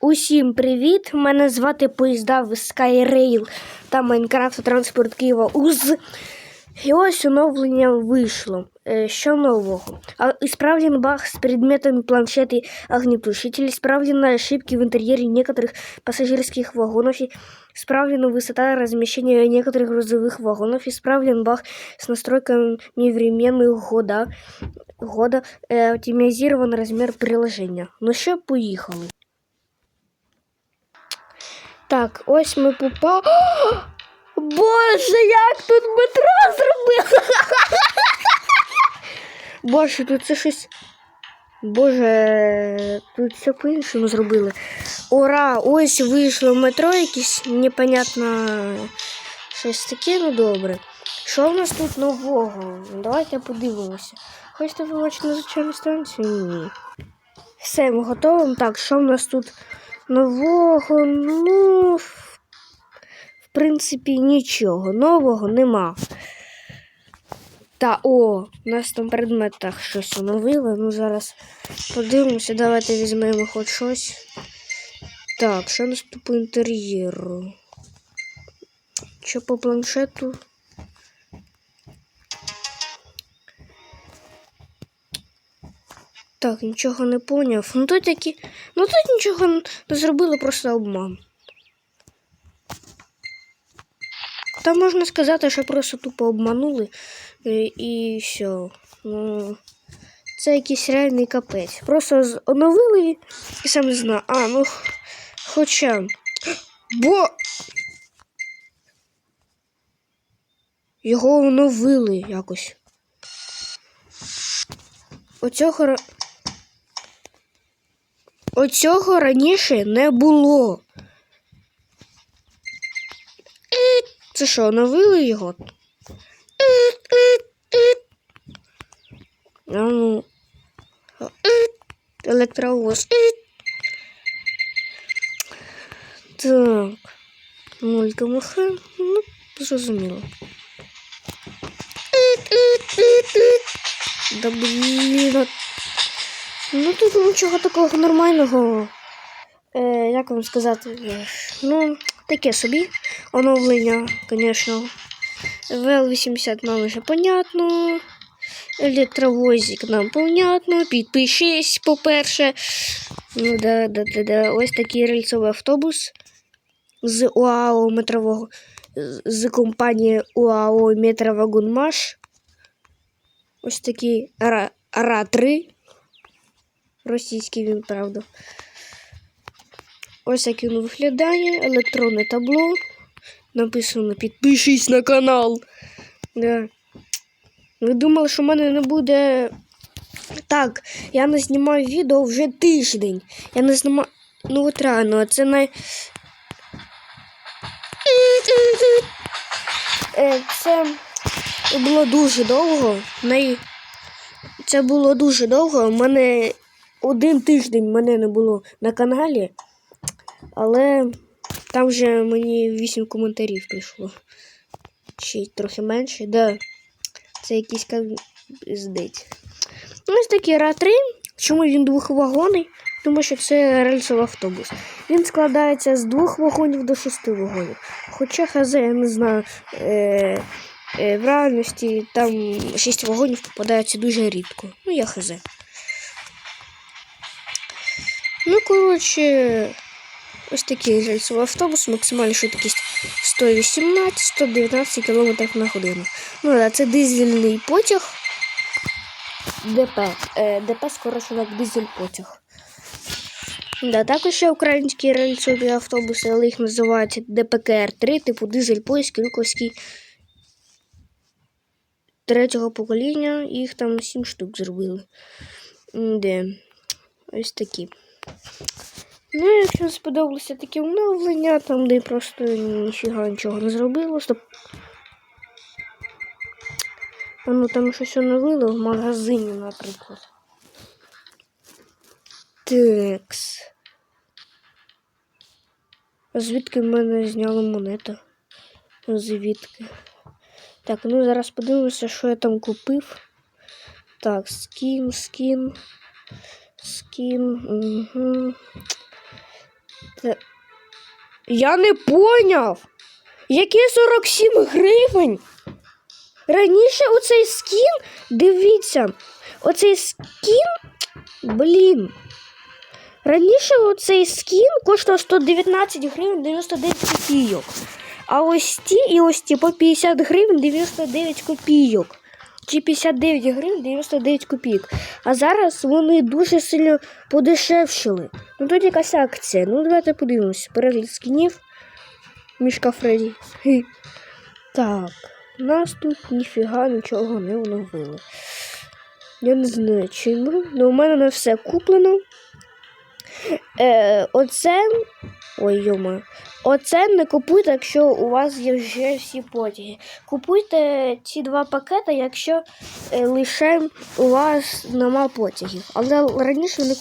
Усім привіт! Мене звати Поїзда в Skyrail та Майнкрафт Транспорт Києва УЗ. І ось оновлення вийшло. Е, Що нового? А, Исправлен баг с предметами планшета и огнетушитель, исправлены ошибки в интерьере некоторых пассажирских вагонов, и исправлена высота размещения некоторых грузовых вагонов, исправлен баг с настройками временных года, года э, оптимизирован размер приложения. Ну що, поїхали. Так, ось ми попали. Боже, як тут метро зробили! Боже, тут це щось. Боже, тут все по-іншому зробили. Ура! Ось вийшло метро якесь непонятно щось таке, ну добре. Що в нас тут нового? Давайте подивимося. Хочете побачити на звичайну станцію? Ні. Все, ми готові. Так, що в нас тут нового? Ну, в принципі, нічого. Нового нема. Та о, у нас там в предметах щось оновили. Ну, зараз подивимося, давайте візьмемо хоч щось. Так, що у нас тут по інтер'єру? Що по планшету? Так, нічого не поняв. Ну тут такі. Ну тут нічого не зробили, просто обман. Та можна сказати, що просто тупо обманули е, і все. Ну, це якийсь реальний капець. Просто оновили і сам не знаю. А, ну хоча. Бо. Його оновили якось. Оцього. Оцього раніше не було. Це що, оновили його? Ну. Електровоз. Так. Мулька муха. Ну, зрозуміло. Да блін. от. Ну тут нічого такого нормального. Е, як вам сказати? Ну, таке собі оновлення, звісно. ВЛ-80 нам вже понятно. Електровозик нам понятно. Підпишись, по-перше. Ну, да, да, да, да. Ось такий рельсовий автобус з УАО метрового з- компанії УАО Метровагонмаш. Ось такий Ра, РА-3. Російський він, правда. Ось як він виглядає. Електронне табло. Написано підпишись на канал. Да. Ви думали, що в мене не буде. Так, я не знімаю відео вже тиждень. Я не знімаю. Ну от реально, це най. Е, Це було дуже довго. Най... Це було дуже довго. У мене один тиждень мене не було на каналі, але там вже мені 8 коментарів прийшло. Й трохи менше. Да. Це якийсь пиздець. Ну, Ось такий ра-3. Чому він двохвагонний? Тому що це рельсовий автобус. Він складається з двох вагонів до шести вагонів. Хоча хз, я не знаю, е, е, в реальності там шість вагонів попадаються дуже рідко. Ну, я хз. Ну, коротше, ось такий рельсовий автобус, максимальна швидкість 118-119 км на годину. Ну, да, це дизельний потяг. ДП. Е, ДП скорочено як дизель потяг. Да, також ще українські рельсові автобуси, але їх називають ДПКР-3, типу дизель поїзд Крюковський третього покоління. Їх там 7 штук зробили. Де? Ось такі. Ну, якщо сподобалося таке оновлення, там де просто ніфіга нічого не зробило. Стоп. Ну там щось оновило в магазині, наприклад. Текс. А Звідки в мене зняла монета? Звідки? Так, ну зараз подивимося, що я там купив. Так, скін, скін, скін. Угу. Це... Я не поняв. Які 47 гривень? Раніше оцей скін, дивіться, оцей скін, блін. Раніше оцей скін коштував 119 гривень 99 копійок. А ось ті і ось ті по 50 гривень 99 копійок. Чи 59 гривень 99 копійок. А зараз вони дуже сильно подешевшили. Ну тут якась акція. Ну давайте подивимось. Перегляд скінів. Мішка Фредді. Хі. Так, нас тут ніфіга нічого не оновили. Я не знаю чому, але у мене не все куплено. Е, оце. Ой, йома. Оце не купуйте, якщо у вас є вже всі потяги. Купуйте ці два пакети, якщо е, лише у вас нема потягів. Але раніше вони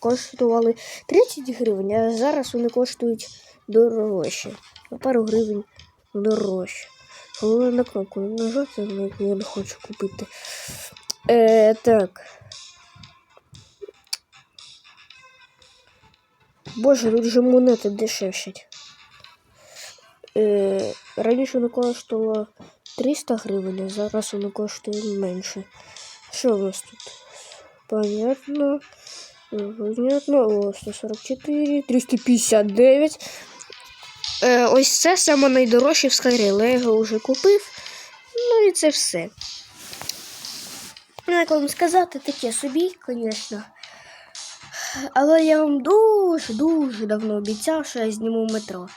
коштували 30 гривень, а зараз вони коштують дорожче. На пару гривень дорожче. Головне на кнопку нажати, на я не хочу купити. Е, так. Боже, тут же монети дешевшать. Е, раніше воно коштувало 300 гривень, а зараз воно коштує менше. Що у нас тут? Понятно. Понятно. О, 144, 359. Е, ось це саме найдорожче в Скайрі, але я його вже купив. Ну і це все. Ну, як вам сказати, таке собі, звісно. Але я вам дуже-дуже давно обіцяв, що я зніму метро.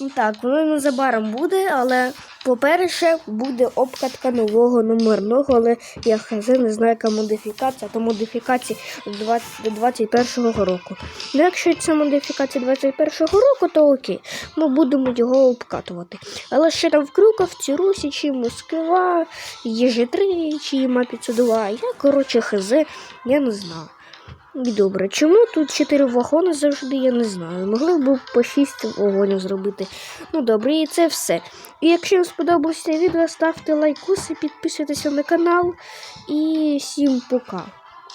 Ну так, воно незабаром буде, але по-перше, буде обкатка нового номерного, але я хз не знаю, яка модифікація, то 20 21-го року. Ну, якщо це модифікація 21-го року, то окей, ми будемо його обкатувати. Але ще там в Крюковці, Русі, чи Москва, ЄЖ3, чи МА 502, я, коротше, хз, я не знаю. І добре, чому тут 4 вагони завжди, я не знаю. Можливо, б по 6 вагонів зробити. Ну добре, і це все. І якщо вам сподобалося відео, ставте лайкуси, підписуйтесь на канал. І всім пока.